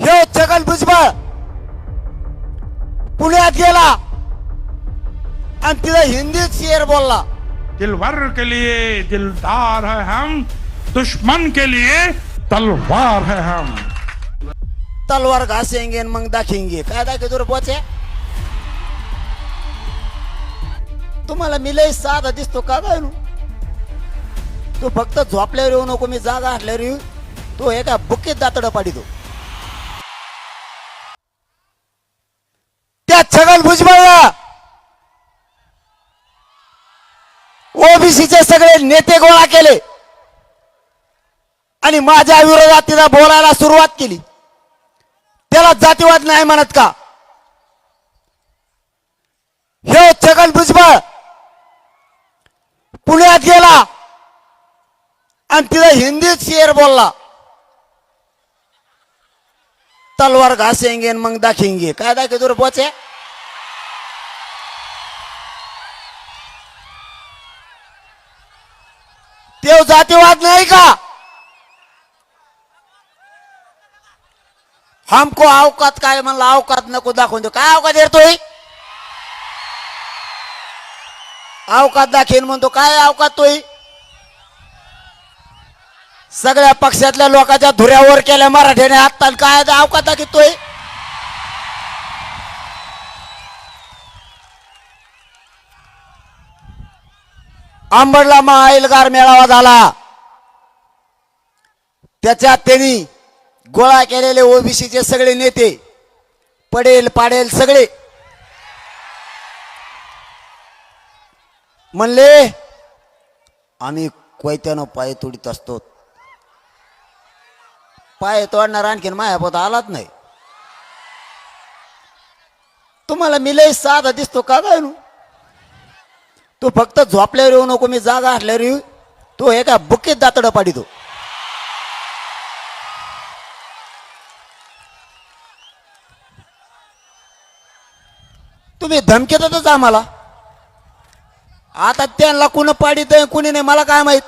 हे छगन भुजबळ पुण्यात गेला आणि तिथं हिंदीत शेर बोलला. दिलवर के लिए दिलदार है हम दुश्मन के लिए तलवार है हम. तलवार घासेंगे मग दाखिंगे. काय दाखवतो रे पोचे तुम्हाला मी लय साधा दिसतो का काय? तू फक्त झोपल्यावर येऊ नको मी जागा असल्यावर येऊ. तो एका बुकीत दातड पाडितो छगन भुजबळला ओबीसीचे सगळे नेते गोळा केले. आणि माझ्या विरोधात तिला बोलायला सुरुवात केली. त्याला जातीवाद नाही म्हणत का? हे छगन भुजबळ पुण्यात गेला. आणि तिथं हिंदीत शेर बोलला. तलवार घासेंगे मग दाखेंगे. काय दाखे तुर पोचे तेव जातीवाद नाही का? हमको अवकात काय म्हणलं? अवकात नको दाखवून देऊ. काय अवकात येतोय अवकात दाखवेन म्हणतो. काय अवकात तोय सगळ्या पक्षातल्या लोकांच्या धुऱ्यावर केल्या मराठ्याने आत्ता काय अवकात दाखवतोय आंबडला महाएलगार मेळावा झाला. त्याच्यात त्यांनी गोळा केलेले ओबीसीचे सगळे नेते पडेल पाडेल सगळे. म्हणले आम्ही कोयत्यानं पाय तोडीत असतो. पाय तोडणार आणखीन मायापोत आलाच नाही. तुम्हाला मी लय साधा दिसतो का काय तू फक्त झोपल्यावर येऊ नको मी जागा असल्यावर येऊ. तो एका बुकीत दातड पाडितो तुम्ही धमकी देतच आम्हाला आता त्यांना कुणी पाडित कुणी नाही मला काय माहीत?